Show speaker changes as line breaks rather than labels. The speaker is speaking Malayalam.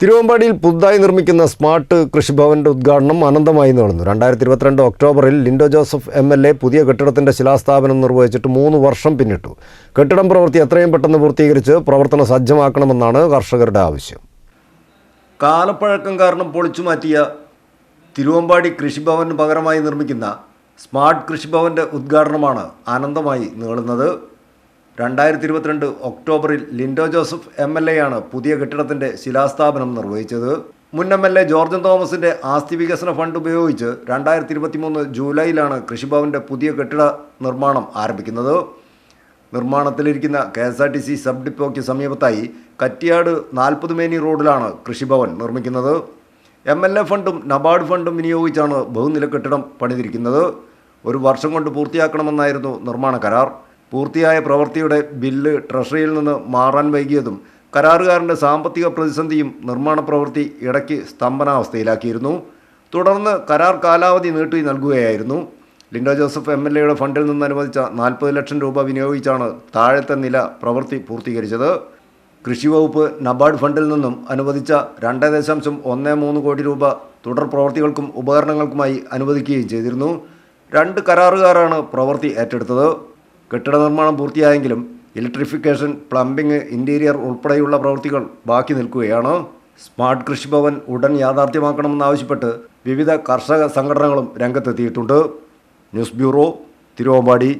തിരുവമ്പാടിയിൽ പുതുതായി നിർമ്മിക്കുന്ന സ്മാർട്ട് കൃഷിഭവന്റെ ഉദ്ഘാടനം അനന്തമായി നടന്നു രണ്ടായിരത്തി ഇരുപത്തിരണ്ട് ഒക്ടോബറിൽ Lindo Joseph M L A പുതിയ കെട്ടിടത്തിന്റെ ശിലാസ്ഥാപനം നിർവഹിച്ചിട്ട് മൂന്ന് വർഷം പിന്നിട്ടു. കെട്ടിടം പ്രവൃത്തി എത്രയും പെട്ടെന്ന് പൂർത്തീകരിച്ച് പ്രവർത്തന സജ്ജമാക്കണമെന്നാണ് കർഷകരുടെ ആവശ്യം. കാലപ്പഴക്കം കാരണം പൊളിച്ചു മാറ്റിയ തിരുവമ്പാടി കൃഷിഭവന് പകരമായി നിർമ്മിക്കുന്ന സ്മാർട്ട് കൃഷിഭവന്റെ ഉദ്ഘാടനമാണ് അനന്തമായി നീളുന്നത്. രണ്ടായിരത്തി ഇരുപത്തിരണ്ട് ഒക്ടോബറിൽ Lindo Joseph M L A ആണ് പുതിയ കെട്ടിടത്തിന്റെ ശിലാസ്ഥാപനം നിർവഹിച്ചത്. മുൻ എം എൽ എ ജോർജൻ തോമസിന്റെ ആസ്തി വികസന ഫണ്ട് ഉപയോഗിച്ച് രണ്ടായിരത്തി ഇരുപത്തി മൂന്ന് ജൂലൈയിലാണ് കൃഷിഭവന്റെ പുതിയ കെട്ടിട നിർമ്മാണം ആരംഭിക്കുന്നത്. നിർമ്മാണത്തിലിരിക്കുന്ന K S R T C sub ഡിപ്പോയ്ക്ക് സമീപത്തായി കറ്റിയാട് നാൽപ്പത് മേനി റോഡിലാണ് കൃഷിഭവൻ നിർമ്മിക്കുന്നത്. എം എൽ എ ഫണ്ടും നബാർഡ് ഫണ്ടും വിനിയോഗിച്ചാണ് ബഹുനില കെട്ടിടം പണിതിരിക്കുന്നത്. ഒരു വർഷം കൊണ്ട് പൂർത്തിയാക്കണമെന്നായിരുന്നു നിർമ്മാണ കരാർ. പൂർത്തിയായ പ്രവൃത്തിയുടെ ബില്ല് ട്രഷറിയിൽ നിന്ന് മാറാൻ വൈകിയതും കരാറുകാരന്റെ സാമ്പത്തിക പ്രതിസന്ധിയും നിർമ്മാണ പ്രവൃത്തി ഇടയ്ക്ക് സ്തംഭനാവസ്ഥയിലാക്കിയിരുന്നു. തുടർന്ന് കരാർ കാലാവധി നീട്ടി നൽകുകയായിരുന്നു. ലിൻഡോ ജോസഫ് എം എൽ എയുടെ ഫണ്ടിൽ നിന്ന് അനുവദിച്ച നാൽപ്പത് ലക്ഷം രൂപ വിനിയോഗിച്ചാണ് താഴത്തെ നില പ്രവൃത്തി പൂർത്തീകരിച്ചത്. കൃഷി വകുപ്പ് നബാർഡ് ഫണ്ടിൽ നിന്നും അനുവദിച്ച രണ്ട് ദശാംശം ഒന്ന് മൂന്ന് കോടി രൂപ തുടർ പ്രവൃത്തികൾക്കും ഉപകരണങ്ങൾക്കുമായി അനുവദിക്കുകയും ചെയ്തിരുന്നു. രണ്ട് കരാറുകാരാണ് പ്രവൃത്തി ഏറ്റെടുത്തത്. കെട്ടിട നിർമ്മാണം പൂർത്തിയായെങ്കിലും ഇലക്ട്രിഫിക്കേഷൻ പ്ലംബിംഗ് ഇന്റീരിയർ ഉൾപ്പെടെയുള്ള പ്രവൃത്തികൾ ബാക്കി നിൽക്കുകയാണ്. സ്മാർട്ട് കൃഷിഭവൻ ഉടൻ യാഥാർത്ഥ്യമാക്കണമെന്നാവശ്യപ്പെട്ട് വിവിധ കർഷക സംഘടനകളും രംഗത്തെത്തിയിട്ടുണ്ട്. News bureau Thiruvambady.